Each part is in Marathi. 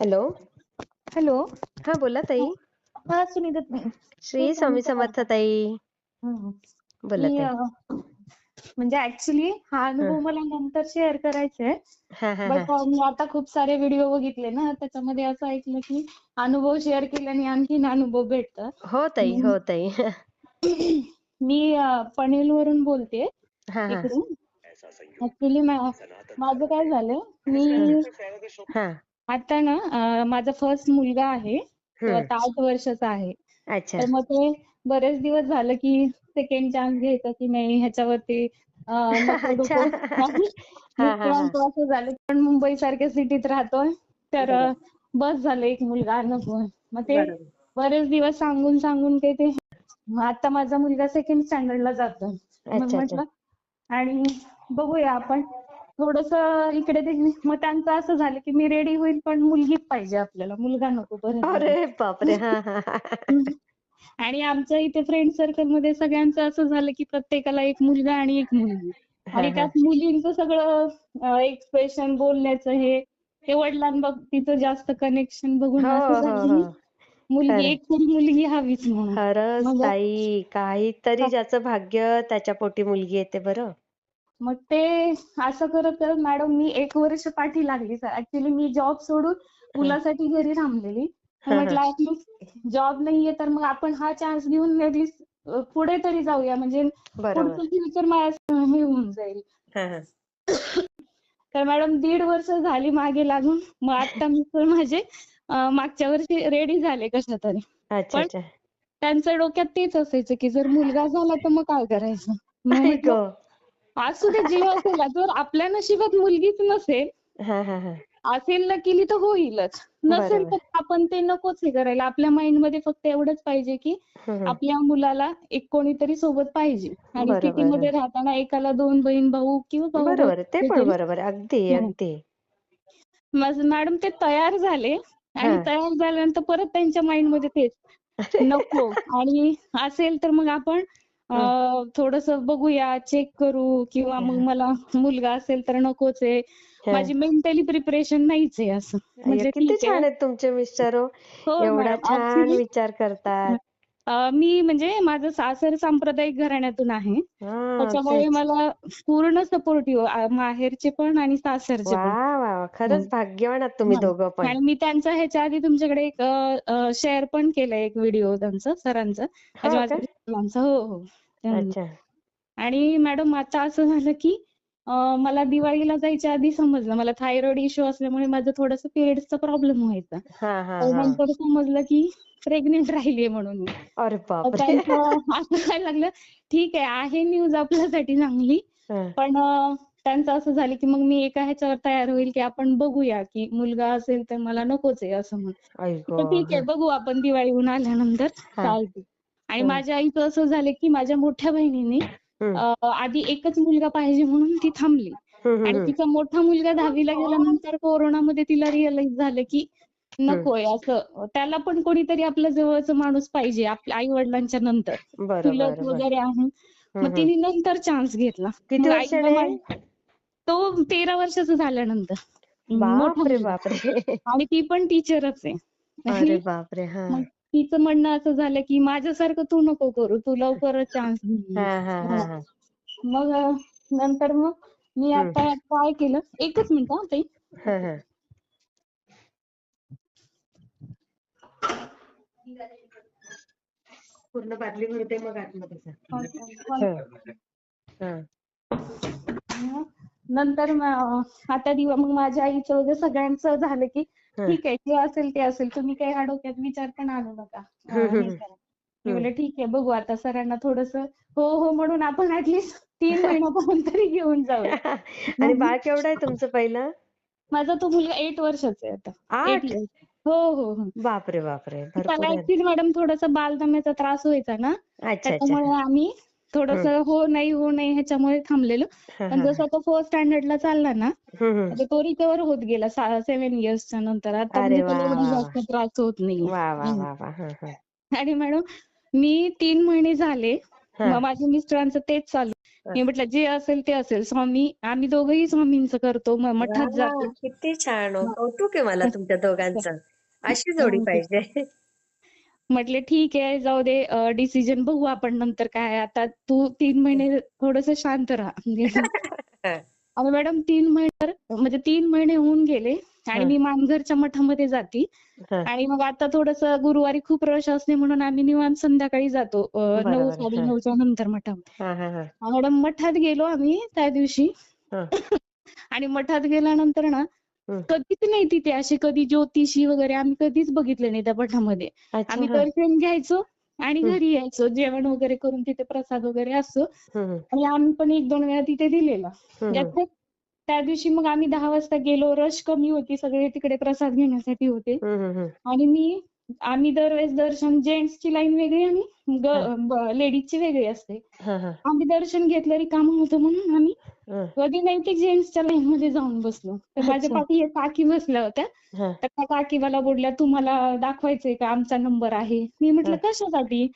हॅलो. हॅलो. हा बोला ताई. हा सुनीता ताई. श्री स्वामी समर्थ ताई. हं. बोला मी ताई. अ, म्हणजे ऍक्च्युली हा अनुभव मला नंतर शेअर करायचा आहे. हा हा बट हा. मी आता खूप सारे व्हिडिओ बघितले ना त्याच्यामध्ये असं ऐकलं की अनुभव शेअर केल्याने आणखीन अनुभव भेटतात. हो ताई हो. ताई. मी अ, पनवेलवरून बोलते हा हा. इकडून. ऍक्च्युली माझं काय झालं? मी हा. आता ना अ, माझा फर्स्ट मुलगा आहे तो. आता आठ वर्षाचा आहे. अच्छा. तर मग ते बरेच दिवस झालं की सेकंड चान्स घ्यायचा की नाही ह्याच्यावरती अ, नको अच्छा. नको हा हा हा. मिस्टरांचं असं झालं पण मुंबई सारख्या सिटीत राहतोय तर अ, बरोबर. बस झालं एक मुलगा नको. मग ते बरोबर. बरेच दिवस सांगून सांगून ते ते मग आता माझा मुलगा सेकंड स्टँडर्डला जातो मग अच्छा अच्छा म्हटलं आणि बघूया आपण. थोडस इकडे मग त्यांचं असं झालं की मी रेडी होईल पण मुलगीच पाहिजे आपल्याला. मुलगा नको बरं अरे बापरे हा हा हा. आणि आमच्या इथे फ्रेंड सर्कलमध्ये सगळ्यांचं असं झालं की प्रत्येकाला एक मुलगा आणि एक मुलगी. आणि. त्यात मुलींचं सगळं एक्सप्रेशन बोलण्याचं हे ते वडिलांबाबतीचं जास्त कनेक्शन बघून हो असं हो झालं हो. मुलगी. एक तरी मुलगी हवीच म्हणून. खरंच मग ताई काहीतरी ज्याचं भाग्य त्याच्या पोटी मुलगी येते बरं. मग ते असं करत करत मॅडम मी एक वर्ष पाठी लागली सर ऍक्च्युली मी जॉब सोडून मुलासाठी घरी थांबलेली. म्हटलं ऍटलीस्ट जॉब नाहीये तर मग आपण हा चान्स घेऊन पुढे तरी जाऊया. म्हणजे पुढचं फ्युचर माझ्या हे होऊन जाईल. तर मॅडम दीड वर्ष झाली मागे लागून. मग आता मिस्टर माझे मागच्या वर्षी रेडी झाले कशा तरी. अच्छा पण त्यांच्या डोक्यात तेच असायचं की जर मुलगा झाला तर मग काय करायचं? मग आई म्हटलं गं. असू दे जे असेल जर आपल्या नशिबात मुलगीच नसेल हा हा हा असेल लकीली तर होईलच नसेल. तर आपण ते नकोच हे करायला आपल्या माइंडमध्ये फक्त एवढंच पाहिजे की हम्म, हम्म. आपल्या मुलाला एक कोणीतरी सोबत पाहिजे आणि बरोबर. सिटीमध्ये राहताना एकाला दोन बहीण भाऊ किंवा भाऊ बरोबर आहे. ते पण बरोबर आहे. अगदी हं. अगदी मॅडम ते तयार झाले आणि हा. तयार झाल्यानंतर परत त्यांच्या माइंडमध्ये तेच नको आणि असेल तर मग आपण. थोडस बघूया चेक करू किंवा मग मला मुलगा असेल तर नकोच आहे. माझी मेंटली प्रिपरेशन नाहीच आहे असं. म्हणजे किती छान आहेत तुमचे मिस्टर हो. हो एवढा छान विचार करतात. मी म्हणजे माझं सासर सांप्रदायिक घराण्यातून आहे. हा त्याच्यामुळे मला पूर्ण सपोर्टिव्ह माहेरचे पण आणि सासरचे पण. खरंच भाग्यवान आहात तुम्ही. दोघं पण. आणि मी त्यांचा ह्याच्या आधी तुमच्याकडे एक शेअर पण केलाय एक व्हिडिओ त्यांचा सरांचा. हो हो आणि मॅडम आता असं झालं की मला दिवाळीला जायच्या आधी समजलं. मला थायरॉइड इश्यू असल्यामुळे माझं थोडंसं पिरियडचा प्रॉब्लेम व्हायचा. तर नंतर समजलं की प्रेग्नेंट राहिलीये म्हणून मी. काय लागलं. ठीक आहे आहे न्यूज आपल्यासाठी चांगली. पण त्यांचं असं झालं की मग मी एका ह्याच्यावर तयार होईल की आपण बघूया की मुलगा असेल तर मला नकोच आहे असं म्हणून. ठीक आहे बघू आपण दिवाळीहून आल्यानंतर. चालते आणि. माझ्या आईचं असं झालं की माझ्या मोठ्या बहिणीने आधी एकच मुलगा पाहिजे म्हणून ती थांबली. आणि. तिचा मोठा मुलगा दहावीला गेल्यानंतर कोरोनामध्ये तिला रिअलाइज झालं की नकोय असं. त्याला पण कोणीतरी आपल्या जवळचा माणूस पाहिजे आपल्या आई वडिलांच्या नंतर चुलत वगैरे आहे. मग. तिने नंतर चान्स घेतला. तो तेरा वर्षाचा झाल्यानंतर. बापरे बापरे. आणि ती पण टीचरच आहे. बापरे हा. तिचं म्हणणं असं झालं की माझ्यासारखं तू नको करू तू लवकरच चान्स मग नंतर मग मी. आता काय केलं एकच मिनिट हा ताई हा हा पूर्ण बादली भरते मग आतमध्ये. हा. नंतर म- आता दिवा मग माझ्या आईचं वगैरे सगळ्यांचं झालं की. ठीक आहे जे असेल ते असेल. तुम्ही काही हा डोक्यात विचार पण आणू नका. मी बोलले ठीक आहे बघू आता सरांना थोडस हो हो म्हणून आपण ऍटलीस्ट तीन महिन्यापर्यंत तरी घेऊन जाऊया. आणि बाळ केवढं आहे तुमचं पहिलं? माझा तो मुलगा एट वर्षाचा आहे आता. हो हो हो. बापरे बापरे. त्याला. ऍक्च्युली मॅडम थोडासा बालदम्याचा त्रास व्हायचा ना. अच्छा अच्छा. त्याच्यामुळे आम्ही थोडस हो नाही हो नाही ह्याच्यामुळे थांबलेलो. पण. जसा तो फर्स्ट स्टँडर्डला चालला ना तो रिकवर होत गेला सेव्हन इयर्सच्या नंतर. आता म्हणजे. जास्त त्रास होत नाही हा, हा. आणि मॅडम मी तीन महिने झाले. मग माझ्या मिस्टरांचं तेच चालू. मी म्हटलं जे असेल ते असेल. स्वामी आम्ही दोघंही स्वामींचं करतो. मग मठात जातो. किती छान. हो कौतुक आहे मला तुमच्या दोघांचं. अशी जोडी पाहिजे. म्हटले ठीक आहे जाऊ दे डिसिजन बघू आपण नंतर काय आता तू तीन महिने थोडस शांत राहा म्हणजे आणि मॅडम तीन महिने म्हणजे तीन महिने होऊन गेले आणि. मी मानघरच्या मठामध्ये जाती. आणि मग आता थोडस गुरुवारी खूप रश असते म्हणून आम्ही निवांत संध्याकाळी जातो नऊ. साडे नऊच्या नंतर मठामध्ये. मॅडम मठात गेलो आम्ही त्या दिवशी. आणि मठात गेल्यानंतर ना. कधीच नाही तिथे असे कधी ज्योतिषी वगैरे आम्ही कधीच बघितले नाही त्या मठामध्ये अच्छा आम्ही. दर्शन घ्यायचो आणि. घरी यायचो जेवण वगैरे करून तिथे प्रसाद वगैरे असतो आणि आम्ही पण एक दोन वेळा तिथे दिलेला. त्या दिवशी मग आम्ही दहा वाजता गेलो रश कमी होती सगळे तिकडे प्रसाद घेण्यासाठी होते. आणि मी आम्ही दरवेळेस दर्शन जेंट्सची लाईन वेगळी आणि लेडीजची वेगळी असते. हा, हा, आम्ही दर्शन घेतलं रिकामं होतं म्हणून आम्ही हा, कधी नाही ते जेंट्सच्या लाईन मध्ये जाऊन बसलो. तर माझ्या. पाठी एक काकी बसल्या होत्या. हा. तर त्या काकी मला बोलल्या तुम्हाला दाखवायचंय का? आमचा नंबर आहे. मी म्हटलं हा. कशासाठी?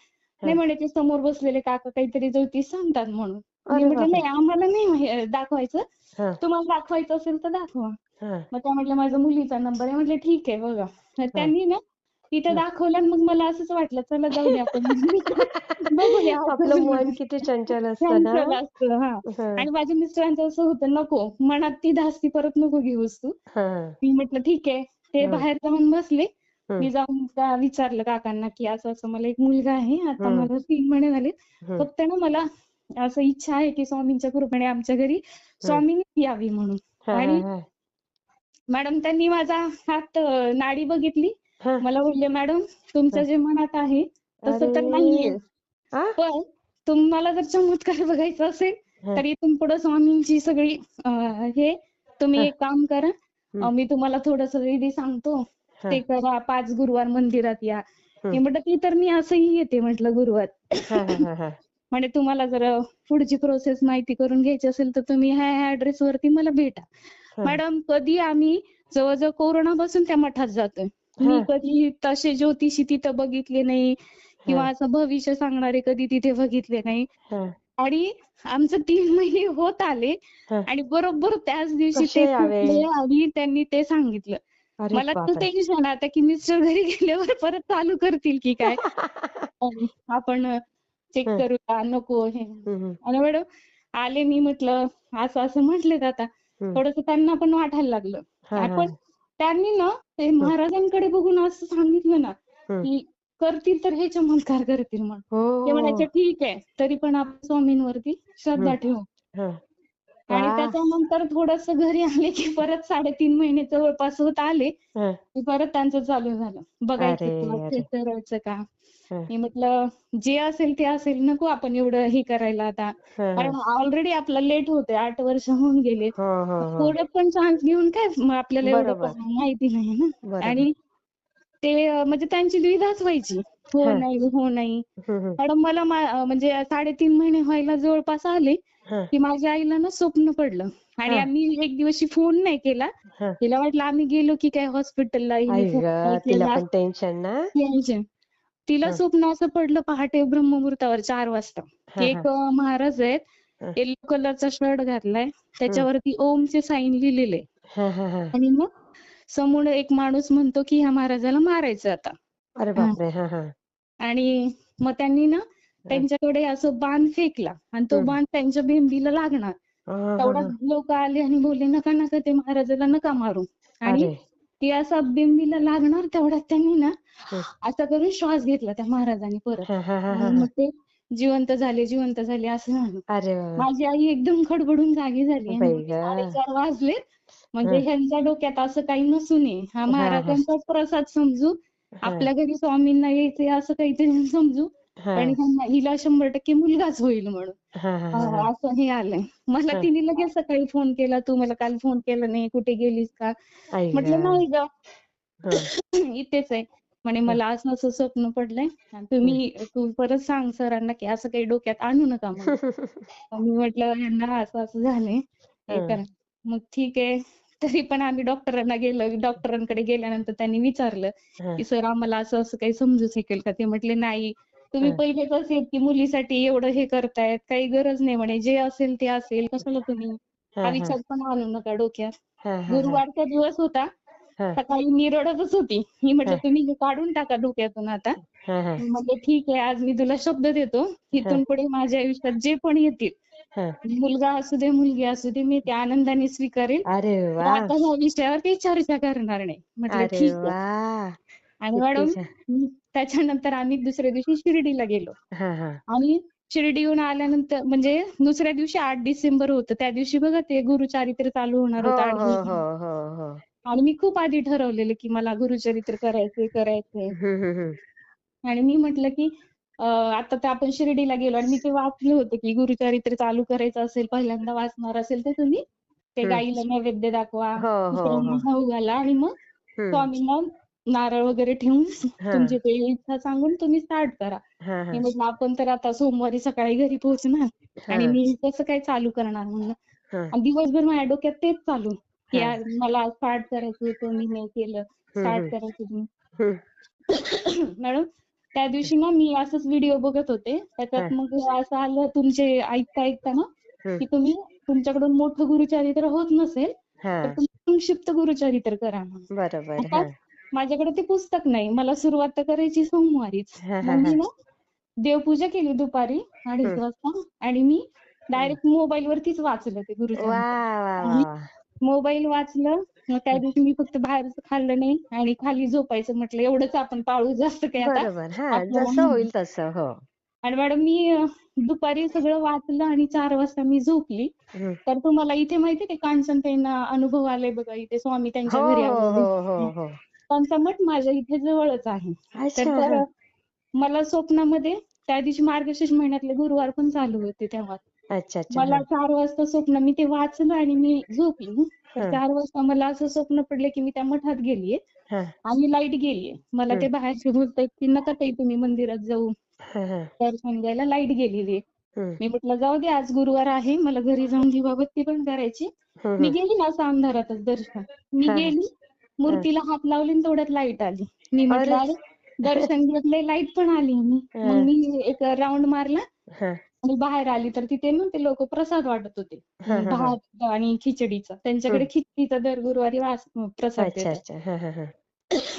नाही म्हणे ते समोर बसलेले काका काहीतरी ज्योतिष सांगतात म्हणून. मी म्हटलं. नाही आम्हाला नाही दाखवायचं. हा, तुम्हाला दाखवायचं असेल तर दाखवा. हा. मग त्या म्हटलं माझ्या मुलीचा नंबर आहे. म्हटलं ठीक आहे बघा. त्यांनी ना तिथे दाखवलं आणि मग मला असंच वाटलं चला जाऊ दे आपण. बघूया आपलं मन किती चंचल असतं ना? चंचल असतं हा. हा, आणि माझ्या मिस्टरांचं असं होतं नको मनात ती धास्ती परत नको घेऊस तू हा, मी म्हटलं ठीक आहे. ते. बाहेर जाऊन बसले. मी जाऊन विचारलं काकांना की असं असं मला एक मुलगा आहे. आता. मला तीन महिने झाले. फक्त ना मला असं इच्छा आहे की स्वामींच्या कृपेने आमच्या घरी स्वामींनी यावी म्हणून. हा, हा, आणि हा. मॅडम त्यांनी माझा हात अं, नाडी बघितली. मला बोलले मॅडम तुमचं जे मनात आहे तसं तर. नाहीये? पण तुम्हाला जर चमत्कार बघायचा असेल हा. तर इथून पुढे स्वामींची सगळी हे तुम्ही हा. एक काम करा मी तुम्हाला थोडस विधी सांगतो हा. ते करा पाच गुरुवार मंदिरात या. मी म्हटलं की तर मी असंही येते म्हटलं गुरुवार हा, हा, हा, हा. म्हणे तुम्हाला जर पुढची प्रोसेस माहिती करून घ्यायची असेल तर तुम्ही ह्या ह्या ऍड्रेस वरती मला भेटा हा. मॅडम कधी आम्ही जवळजवळ कोरोना पासून त्या मठात जातोय मी. कधी तसे ज्योतिषी तिथं बघितले नाही किंवा असं भविष्य सांगणारे कधी तिथे बघितले नाही. आणि आमचं तीन महिने होत आले. आणि बरोबर त्याच दिवशी ते आणि त्यांनी ते सांगितलं मला तर. टेन्शन आता की मिस्टर घरी गेल्यावर परत चालू करतील की काय आपण चेक. करूया नको हे आणि मॅडम आले मी म्हटलं असं असं म्हटलेत आता. थोडस त्यांना पण वाटायला लागलं. आपण त्यांनी ना ते महाराजांकडे बघून असं सांगितलं ना. की करतील तर हे चमत्कार करतील म्हणून हो ते. म्हणायचे ठीक आहे तरी पण आपण स्वामींवरती श्रद्धा. ठेवू. आणि. त्याच्यानंतर थोडस घरी आले की परत साडेतीन महिने जवळपास होत आले. की परत त्यांचं चालू झालं बघायचं करायचं का. मी म्हटलं जे असेल ते असेल नको आपण एवढं हे करायला आता. कारण ऑलरेडी आपलं लेट होतंय आठ वर्ष होऊन गेले हो हो हो थोडं पण चान्स घेऊन काय आपल्याला एवढं माहिती नाही ना. आणि ते म्हणजे त्यांची द्विधाच व्हायची हो. नाही हो नाही. मॅडम मला म्हणजे साडेतीन महिने व्हायला जवळपास आले. की माझ्या आईला ना स्वप्न पडलं आणि. आम्ही एक दिवशी फोन नाही केला. तिला वाटलं आम्ही गेलो की काय हॉस्पिटलला टेन्शन तिला. स्वप्न असं पडलं पहाटे ब्रह्ममुहूर्तावर चार वाजता. की एक महाराज आहेत हा. येलो कलरचा शर्ट घातलाय त्याच्यावरती ओमचे साईन लिहिलेले. आणि मग समोर एक माणूस म्हणतो की ह्या महाराजाला मारायचं आता. अरे बापरे हा हा. आणि मग त्यांनी ना त्यांच्याकडे असं बाण फेकला आणि तो. बाण त्यांच्या बेंबीला लागणार. हा. लोक आले आणि बोलले नका नका ते महाराजाला नका मारू. आणि ती असं बेंबीला लागणार तेवढ्यात त्यांनी ना. असं करून श्वास घेतला त्या महाराजांनी परत. मग ते जिवंत झाले जिवंत झाले असं. माझी आई एकदम खडबडून जागी झाली. साडेचार वाजलेत म्हणजे. ह्यांच्या डोक्यात असं काही नसू नये हा. महाराजांचाच प्रसाद समजू आपल्या घरी स्वामींना यायचंय असं काहीतरी समजू पण हिला शंभर टक्के मुलगाच होईल म्हणून. असं हे आलंय. मला. तिने लगेच सकाळी फोन केला तू मला काल फोन केला नाही कुठे गेलीस का? म्हटलं. नाही ग. इथेच आहे. म्हणे मला असं असं स्वप्न पडलंय. तुम्ही तू परत सांग सरांना की असं काही डोक्यात आणू नका मी म्हटलं यांना असं असं झालंय. हे. करा. मग ठीक आहे. तरी पण आम्ही डॉक्टरांना गेलो. डॉक्टरांकडे गेल्यानंतर त्यांनी विचारलं. की सर आम्हाला असं असं काही समजू शकेल का? ते म्हटले नाही. तुम्ही. पहिलेच असे आहेत की मुलीसाठी एवढं हे करतायत काही गरज नाही म्हणे जे असेल ते असेल कशाला तुम्ही हा, विचार पण आणू नका डोक्यात. गुरुवारचा दिवस होता सकाळी मी रडतच होती. मी म्हटलं. तुम्ही हे काढून टाका डोक्यातून आता. मी म्हटलं ठीक आहे आज मी तुला शब्द देतो. इथून पुढे माझ्या आयुष्यात जे पण येतील. मुलगा असू दे मुलगी असू दे मी ते आनंदाने वा. आता ह्या विषयावर काही चर्चा करणार नाही. म्हटलं ठीक आहे. आणि मॅडम. त्याच्यानंतर आम्ही दुसऱ्या दिवशी शिर्डीला गेलो हा हा आणि शिर्डीहून आल्यानंतर म्हणजे दुसऱ्या दिवशी आठ डिसेंबर होतं त्या दिवशी बघा ते गुरुचारित्र चालू होणार होतं हो हो. हो आणि मी खूप आधी ठरवलेलं की मला गुरुचरित्र करायचंय करायचंय. आणि मी म्हटलं की आता तर आपण शिर्डीला गेलो आणि मी ते वाचलं होतं की गुरुचरित्र चालू करायचं असेल पहिल्यांदा वाचणार असेल तर तुम्ही ते. गाईला नैवेद्य दाखवा घाला आणि मग. स्वामींना नारळ वगैरे ठेवून हा. तुमची ते इच्छा सांगून तुम्ही स्टार्ट करा हा हा मी म्हटलं आपण तर आता सोमवारी सकाळी घरी पोहोचणार आणि हा. मी कसं काय चालू करणार म्हणलं हा. आणि दिवसभर माझ्या डोक्यात तेच चालू की हा. आज मला स्टार्ट करायचं होतं मी नाही केलं स्टार्ट. करायचं. मॅडम त्या दिवशी ना मी असंच व्हिडिओ बघत होते त्याच्यात हा. मग असं आलं तुमचे ऐकता ऐकता ना. की तुम्ही तुमच्याकडून मोठं गुरुचरित्र होत नसेल हा तर तुम्ही संक्षिप्त गुरुचरित्र करा म्हणून बरोबर हा माझ्याकडे ते पुस्तक नाही. मला सुरुवात तर करायची सोमवारीच. मी. ना देवपूजा केली दुपारी अडीच. वाजता. आणि मी डायरेक्ट मोबाईल वरतीच वाचलं ते वा मोबाईल वाचलं. मग त्या दिवशी मी फक्त बाहेरचं खाल्लं नाही आणि खाली झोपायचं म्हटलं एवढंच आपण पाळू जास्त काही आता. हा आपल्याला जसं नाही. होईल तसं हो. आणि मॅडम मी दुपारी सगळं वाचलं आणि चार वाजता मी झोपली. तर तुम्हाला इथे माहितीये ते कांचनताईंना अनुभव आले बघा इथे स्वामी त्यांच्या घरी हो हो. त्यांचा मठ माझ्या इथे जवळच आहे तर. मला स्वप्नामध्ये त्या दिवशी मार्गशीर्ष महिन्यातले गुरुवार पण चालू होते तेव्हा अच्छा मला. चार वाजता स्वप्न मी ते वाचलं आणि मी झोपली. चार वाजता मला असं स्वप्न पडलं की मी त्या मठात गेलीये. आणि लाइट गेलीये मला ते बाहेरचे बोलतायत की नका ताई तुम्ही मंदिरात जाऊ. दर्शन घ्यायला लाइट गेलेली. मी म्हटलं जाऊ दे आज गुरुवार आहे मला घरी जाऊन दिवाबत्ती पण करायची मी. गेली ना असं अंधारातच दर्शन मी. गेली मूर्तीला हात लावले तेवढ्यात लाइट आली. मी म्हटलं दर्शन घेतलंय लाइट पण आली. मी. मग मी एक राऊंड मारला. आणि बाहेर आली. तर तिथे ना ते लोक प्रसाद वाटत होते. भात आणि खिचडीचा. त्यांच्याकडे खिचडीचा दर गुरुवारी वास प्रसाद अच्छा देतात. अच्छा.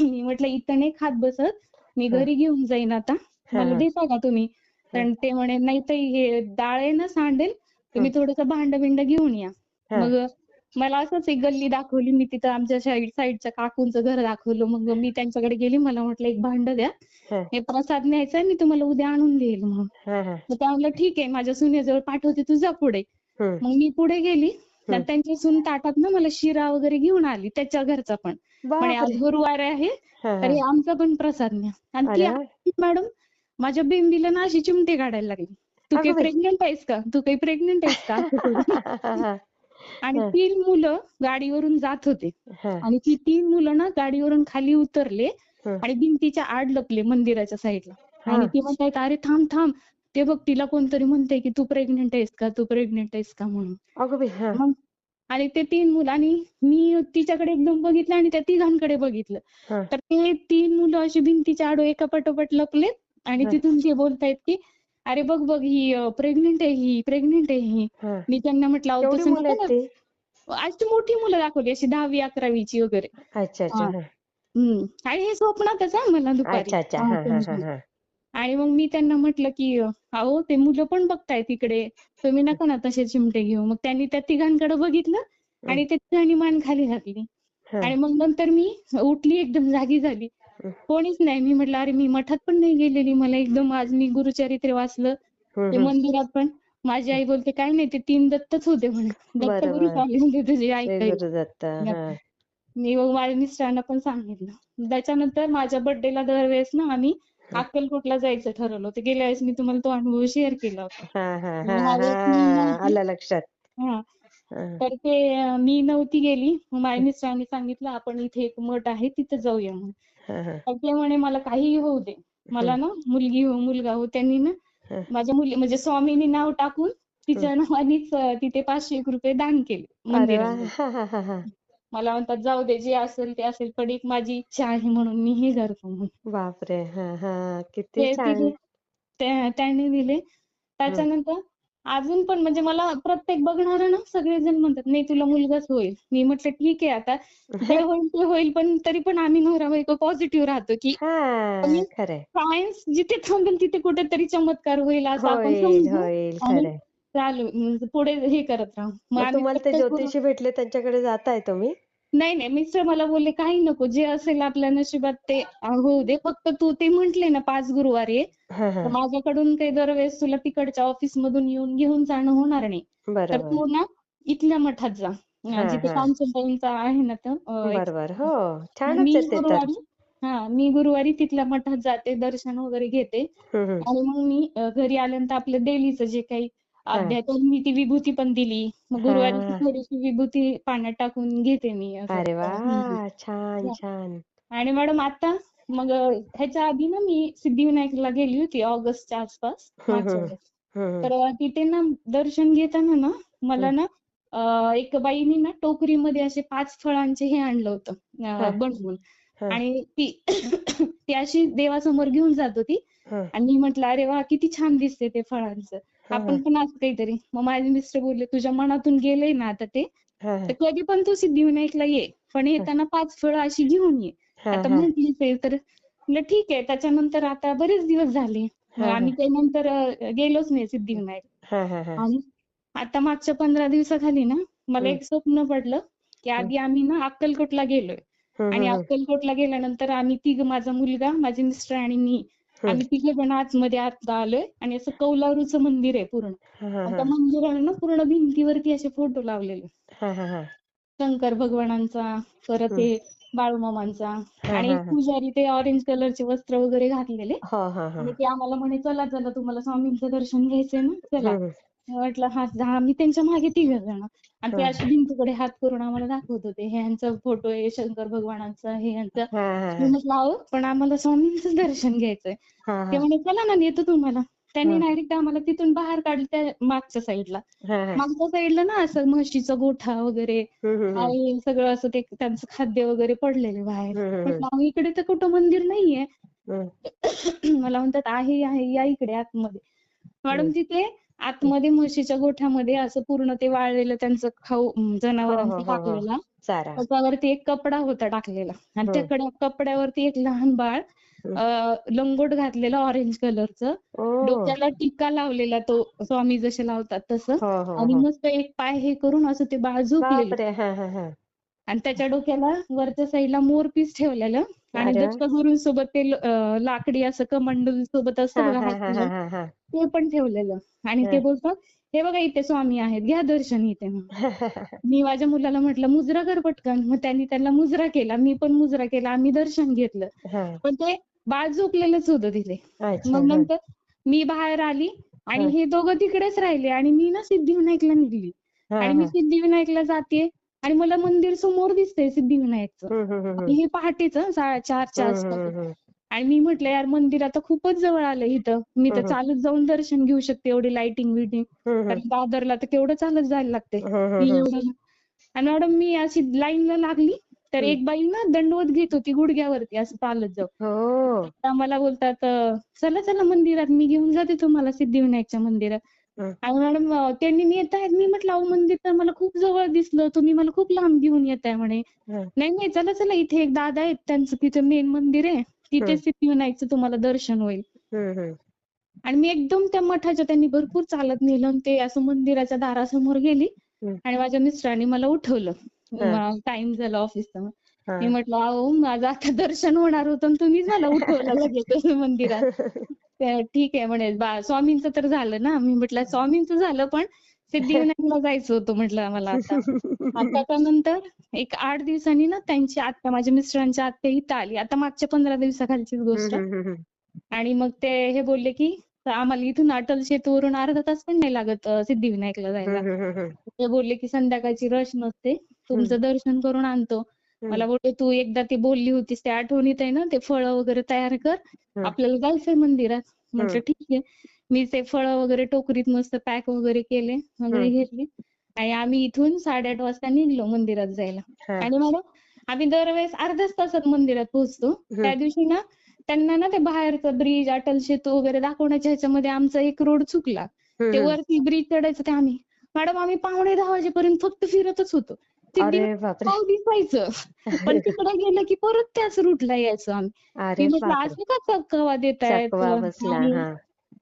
मी म्हटलं इथं नाही खात बसत. मी. घरी घेऊन जाईन आता. मला. देता का तुम्ही? तर ते म्हणे नाही तर हे डाळ आहे ना सांडेल. तुम्ही थोडस भांड बिंड घेऊन या. मग मला असंच एक गल्ली दाखवली. मी तिथं आमच्या साईड साईडच्या काकूंचं घर दाखवलं. मग मी त्यांच्याकडे गेली. मला म्हटलं एक भांड द्या. हा. प्रसाद न्यायचा मी तुम्हाला उद्या आणून देईल म्हणून. मग त्या म्हणलं ठीक आहे. माझ्या सुनेजवळ पाठवते तू जा पुढे. मग मी पुढे गेली. तर त्यांची सून ताटात ना मला शिरा वगैरे घेऊन आली. त्याच्या घरचा पण. आज गुरुवार आहे. हा, तरी. आमचा पण प्रसाद न्या. आणि ती मॅडम माझ्या बेंबीला ना अशी चिमटे काढायला लागली. तू काही. प्रेग्नेंट आहेस का? तू काही प्रेग्नेंट आहेस का? आणि. तीन मुलं गाडीवरून जात होते. आणि ती तीन मुलं ना गाडीवरून खाली उतरले. आणि भिंतीच्या आड लपले मंदिराच्या साईडला. आणि ती म्हणतायत अरे थांब थांब ते बघ तिला कोणतरी म्हणतंय की तू प्रेग्नेंट आहेस का तू प्रेग्नेंट आहेस का म्हणून हा. आणि ते तीन मुलं आणि मी तिच्याकडे एकदम बघितलं आणि त्या तिघांकडे बघितलं. तर ते तीन मुलं अशी भिंतीच्या आडो एका पाठोपाठ लपलेत आणि. तिथून ते बोलतायत की अरे बघ बघ ही प्रेग्नेंट आहे ही प्रेग्नेंट आहे ही. मी त्यांना म्हटलं अहो अशी मोठी मुलं दाखवली अशी दहावी अकरावीची वगैरे. अच्छा अच्छा आणि हे स्वप्नातच आहे मला दुपारी. आणि मग मी त्यांना म्हटलं की अहो ते मुलं पण बघतायत इकडे तुम्ही नका ना तसे चिमटे घेऊ. मग त्यांनी त्या तिघांकडे बघितलं आणि त्या तिघांनी मान खाली घातली. आणि मग नंतर मी उठली एकदम जागी झाली. कोणीच नाही. मी म्हटलं अरे मी मठात पण नाही गेलेली. मला एकदम आज मी गुरुचरित्र वाचलं ते. मंदिरात पण. माझी आई बोलते काय नाही ते तीन दत्तच होते म्हणे. दत्त गुरु होते तुझी ऐकायला मी मग माझ्या मिस्टरांना पण सांगितलं. त्याच्यानंतर माझ्या बर्थडेला दरवेळेस ना आम्ही अक्कलकोटला जायचं ठरवलं होतं. गेल्या वेळेस मी तुम्हाला तो अनुभव शेअर केला होता. आलं लक्षात. हा. तर ते मी नव्हती गेली. माझ्या मिस्टरांनी सांगितलं आपण इथे एक मठ आहे तिथं जाऊया म्हणून. तर ते म्हणे मला काहीही होऊ दे. मला ना मुलगी हो मुलगा हो त्यांनी ना. माझ्या मुली म्हणजे स्वामींनी नाव टाकून तिच्या नावानेच तिथे पाचशे एक रुपये दान केले हा मला म्हणतात जाऊ दे जे असेल ते असेल पण एक माझी इच्छा आहे म्हणून मी हे करतो म्हणून. बापरे. किती त्याने दिले. त्याच्यानंतर अजून पण म्हणजे मला प्रत्येक बघणारा ना सगळेजण म्हणतात नाही तुला मुलगाच होईल. मी म्हटलं ठीक आहे आता. जे होईल ते होईल पण तरी पण आम्ही नवरा बायको पॉझिटिव्ह राहतो की सायन्स जिथे थांबेल तिथे कुठेतरी चमत्कार होईल असं आपण चालू म्हणजे पुढे हे करत राहू. तुम्हाला ते ज्योतिषी भेटले त्यांच्याकडे जाताय तुम्ही? नाही नाही मिस्टर मला बोलले काही नको जे असेल आपल्या नशिबात ते होऊ दे. फक्त तू ते म्हंटले ना पाच गुरुवारी हा हा. तर माझ्याकडून काही दरवेळेस तुला तिकडच्या ऑफिस मधून येऊन घेऊन जाणं होणार नाही. तर बरोबर. तू ना इथल्या मठात जा. हा, जिथे हा. कांचनताईंचा आहे ना तर अं, एक- बरोबर हो. मी छानच आहे ते तर. गुरुवारी हा मी गुरुवारी तिथल्या मठात जाते दर्शन वगैरे घेते. आणि मग मी अं, घरी आल्यानंतर आपलं डेलीचं जे काही अध्याय तर मी ती विभूती पण दिली. मग गुरुवारी हा. थोडीशी विभूती पाण्यात टाकून घेते मी. अरे. वा छान. छान. आणि मॅडम आता मग ह्याच्या आधी ना मी सिद्धिविनायकला गेली होती ऑगस्टच्या आसपास तर तिथे ना दर्शन घेताना ना मला ना एक बाईनी ना टोकरीमध्ये असे पाच फळांचे हे आणलं होतं बनवून. आणि ती ती अशी देवासमोर घेऊन जात होती. आणि मी म्हटलं अरे वा किती छान दिसते ते फळांचं. आपण पण असं काहीतरी. मग माझे मिस्टर बोलले तुझ्या मनातून गेलंय ना आता ते तर कधी पण तू सिद्धिविनायकला ये पण येताना पाच फळं अशी घेऊन ये. आता. म्हटलीच आहे तर ठीक आहे. त्याच्यानंतर आता बरेच दिवस झाले. आम्ही काही नंतर अं, गेलोच नाही सिद्धिविनायक. आणि आता मागच्या पंधरा दिवसाखाली ना मला एक स्वप्न पडलं की आधी आम्ही ना अक्कलकोटला गेलोय. आणि अक्कलकोटला गेल्यानंतर आम्ही तिघ माझा मुलगा माझे मिस्टर आणि मी. आम्ही तिघ जण आतमध्ये आत आलोय आणि असं कौलारूचं मंदिर आहे पूर्ण आणि. त्या मंदिराला ना पूर्ण भिंतीवरती असे फोटो लावलेले. शंकर भगवानांचा परत. ते बाळूमामांचा आणि. पुजारी ते ऑरेंज कलरचे वस्त्र वगैरे घातलेले. आणि ते आम्हाला म्हणे चला चला तुम्हाला स्वामींचं दर्शन घ्यायचंय ना चला म्हटलं हा आम्ही त्यांच्या मागे तिघ जण आणि ते. असे भिंतीकडे हात करून आम्हाला दाखवत होते हे यांचा फोटो आहे शंकर भगवानांचा हे यांचा मी. म्हटलं अहो पण आम्हाला स्वामींचं दर्शन घ्यायचंय ते. म्हणे चला ना नेतो तुम्हाला त्यांनी. डायरेक्ट आम्हाला तिथून बाहेर काढलं त्या मागच्या साईडला. मागच्या साईडला ना असं म्हशीचा गोठा वगैरे. आणि सगळं असं ते त्यांचं खाद्य वगैरे पडलेले बाहेर इकडे तर कुठं मंदिर नाहीये. मला म्हणतात आहे आहे या इकडे आतमध्ये मॅडम. तिथे आतमध्ये म्हशीच्या गोठ्यामध्ये असं पूर्ण ते वाळलेलं त्यांचं खाऊ अं, हो, हो, जनावरांचं हो. टाकलेला. चारा. त्याच्यावरती एक कपडा होता टाकलेला. आणि त्या कपड्यावरती एक लहान बाळ लंगोट घातलेलं ऑरेंज कलरचं. डोक्याला टिक्का लावलेला तो स्वामी जसे लावतात तसं. आणि मस्त एक पाय हे करून असं ते बाळ झोपलेलं. आणि त्याच्या डोक्याला वरच्या साईडला मोरपीस ठेवलेलं. आणि अरे. वा. दत्तगुरूंसोबत ते लाकडी असं कमंडल सोबत हा ते पण ठेवलेलं. आणि ते. बोलतात हे बघा इथे स्वामी आहेत. घ्या दर्शन इथे. मी माझ्या मुलाला म्हटलं मुजरा कर पटकन. मग त्यांनी त्याला मुजरा केला. मी पण मुजरा केला. आम्ही दर्शन घेतलं. पण ते बाळ झोपलेलंच होतं तिथे. मग. नंतर मी बाहेर आली आणि हा. दोघं तिकडेच राहिले आणि मी ना सिद्धिविनायकला निघली. आणि मी. सिद्धिविनायकला जाते. आणि मला मंदिर समोर दिसतंय सिद्धिविनायकचं हे पहाटेचं हम्म, आसपास. आणि मी म्हटलं यार मंदिर आता खूपच जवळ आलं इथं. मी तर. चालत जाऊन दर्शन घेऊ शकते एवढी लाइटिंग बिटिंग. कारण दादरला तर केवढं चालत जायला लागते आणि मॅडम मी अशी लाईनला लागली तर. एक बाई ना दंडवत घेत होती गुडघ्यावरती असं चालत जाऊ हो. आता मला बोलतात चला चला मंदिरात मी घेऊन जाते तुम्हाला सिद्धिविनायकच्या मंदिरात. आणि मॅडम अं, त्यांनी नेत आहेत मी म्हटलं अहो मंदिर तर मला खूप जवळ दिसलं तुम्ही मला खूप लांब घेऊन येताय म्हणे. नाही नाही चला चला इथे एक दादा आहेत त्यांचं तिथे मेन मंदिर आहे तिथे हम्म. सिद्धिविनायकचं तुम्हाला दर्शन होईल. आणि मी एकदम त्या मठाच्या त्यांनी भरपूर चालत नेलं आणि ते असं मंदिराच्या दारासमोर गेली. आणि माझ्या मिस्टरांनी मला उठवलं हा. टाइम झाला ऑफिसचा हा. मी म्हटलं अहो माझं आता दर्शन होणार होतं आणि तुम्हीच मला उठवलं लगेच मंदिरात ठीक आहे म्हणे बा स्वामींचं तर झालं ना. मी म्हटलं स्वामींचं झालं पण सिद्धिविनायकला जायचं होतं म्हटलं आम्हाला आता. त्यानंतर एक आठ दिवसांनी ना त्यांची आत्या माझ्या मिस्टरांची आत्या इथं आली. आता मागच्या पंधरा दिवसाखालचीच गोष्ट. आणि मग ते हे बोलले की आम्हाला इथून अटल सेतूवरून अर्धा तास पण नाही लागत सिद्धिविनायकला जायला. ते बोलले की संध्याकाळची रश नसते. तुमचं दर्शन करून आणतो. मला बोलले तू एकदा ती बोलली होतीस ते आठवणीत आहे ना ते फळं वगैरे तयार कर आपल्याला जायचंय मंदिरात. म्हटलं. ठीक आहे. मी ते फळं वगैरे टोकरीत मस्त पॅक वगैरे केले वगैरे. घेतले. आणि आम्ही इथून साडेआठ वाजता निघलो मंदिरात जायला. आणि मॅडम आम्ही दरवेळेस अर्ध्याच तासात मंदिरात पोहोचतो. त्या दिवशी ना त्यांना ना ते बाहेरचं ब्रिज अटल सेतू वगैरे दाखवण्याच्या ह्याच्यामध्ये आमचा एक रोड चुकला. ते. वरती ब्रिज चढायचं ते आम्ही. मॅडम आम्ही पावणे दहा वाजेपर्यंत फक्त फिरतच होतो. दिसायचं पण तिकडे गेलं की परत त्याच रूटला यायचो आम्ही. म्हटलं असं का देतायत चकवा बसला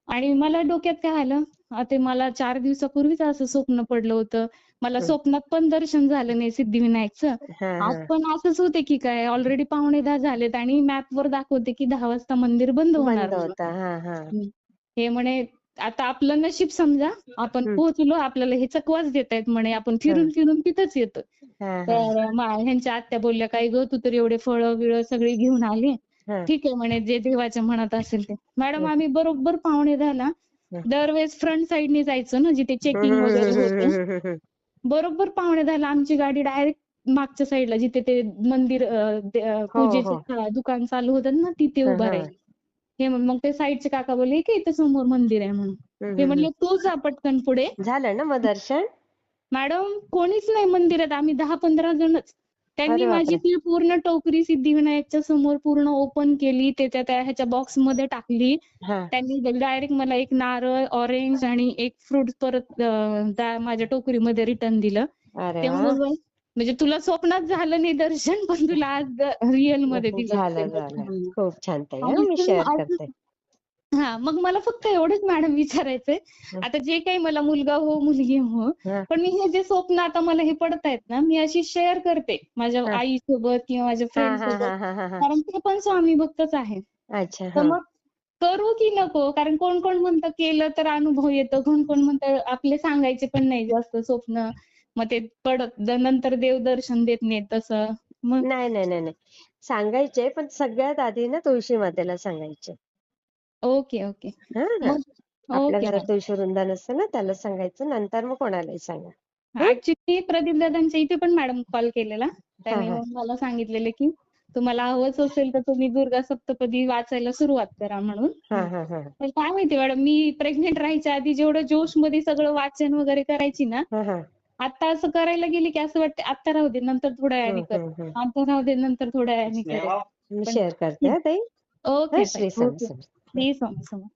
आणि मला डोक्यात काय आलं? आ ते मला चार दिवसापूर्वीच असं स्वप्न पडलं होतं. मला. स्वप्नात पण दर्शन झालं नाही सिद्धिविनायकचं. आज पण असंच होते की काय? ऑलरेडी पावणे दहा झालेत आणि मॅप वर दाखवते की दहा वाजता मंदिर बंद होणार हे म्हणे आता आपलं नशीब समजा आपण. पोहोचलो आपल्याला हे चकवाच देतायत म्हणे आपण फिरून फिरून तिथंच येतो तर ह्यांच्या आत्या बोलल्या काय ग तू तर एवढे फळं बिळं सगळी घेऊन आली. ठीक आहे म्हणे जे देवाच्या मनात असेल ते मॅडम. आम्ही बरोबर दहाला हं. दरवेळेस फ्रंट साईडने जायचो ना जिथे चेकिंग वगैरे होते बरोबर पावणे दहाला आमची गाडी डायरेक्ट मागच्या साईडला जिथे ते मंदिर हो, पूजेचे हो. दुकान चालू होतात ना तिथे उभा. राहील हे मग ते साईडचे काका बोलले की इथे समोर मंदिर आहे म्हणून. ते म्हणले तू जा पटकन पुढे. झालं ना मग दर्शन? मॅडम कोणीच नाही मंदिरात आम्ही दहा पंधरा जणच त्यांनी. माझी ती पूर्ण टोकरी सिद्धिविनायकच्या समोर पूर्ण ओपन केली ते त्या ह्याच्या बॉक्समध्ये टाकली. हा. त्यांनी डायरेक्ट मला एक नारळ ऑरेंज आणि एक फ्रुट परत माझ्या टोकरीमध्ये रिटर्न दिलं. अरे ते वा. म्हणून म्हणजे तुला स्वप्नात झालं नाही दर्शन पण तुला आज रिअलमध्ये दिलं ते झालं दर्शन. खूप छान हा मी शेअर करते. हा मग मला फक्त एवढंच मॅडम विचारायचंय. हं. आता जे काही मला मुलगा हो मुलगी हो हा. पण मी हे जे स्वप्न आता मला हे पडतायत ना मी अशी शेअर करते माझ्या हा. आईसोबत किंवा माझ्या हा फ्रेंड हा सोबत. हा हा हा हा. कारण ते पण स्वामी भक्तच आहेत. अच्छा तर हा. मग करू की नको? कारण कोण कोण म्हणतं केलं तर अनुभव येतो कोण कोण म्हणतं आपले सांगायचे पण नाही जास्त स्वप्न. मग ते पडत द- नंतर देव दर्शन देत नाही तसं. मग नाही नाही नाही नाही. सांगायचे पण सगळ्यात आधी ना तुळशी मातेला सांगायचे. Okay okay. हा मग आपल्या ओके. घरात तुळशी वृंदावन असतं ना त्याला सांगायचं नंतर मग कोणालाही सांगा. ऍक्च्युली प्रदीप दादांच्या इथे पण मॅडम कॉल केलेला. त्यांनी हा. मग मला सांगितलेलं की तुम्हाला हवंच असेल तर तुम्ही दुर्गा सप्तपदी वाचायला सुरुवात करा म्हणून. हा हा हा. काय माहिती मॅडम मी प्रेग्नेंट राहायच्या आधी जेवढं जोशमध्ये सगळं वाचन वगैरे करायची ना हा हा. आता असं करायला गेली की असं वाटतं आता राहू दे नंतर थोड्या वेळाने कर. आता राहू दे नंतर थोड्या वेळाने कर. शेअर करते ताई. ओके श्री स्वामी समर्थ. श्री स्वामी समर्थ.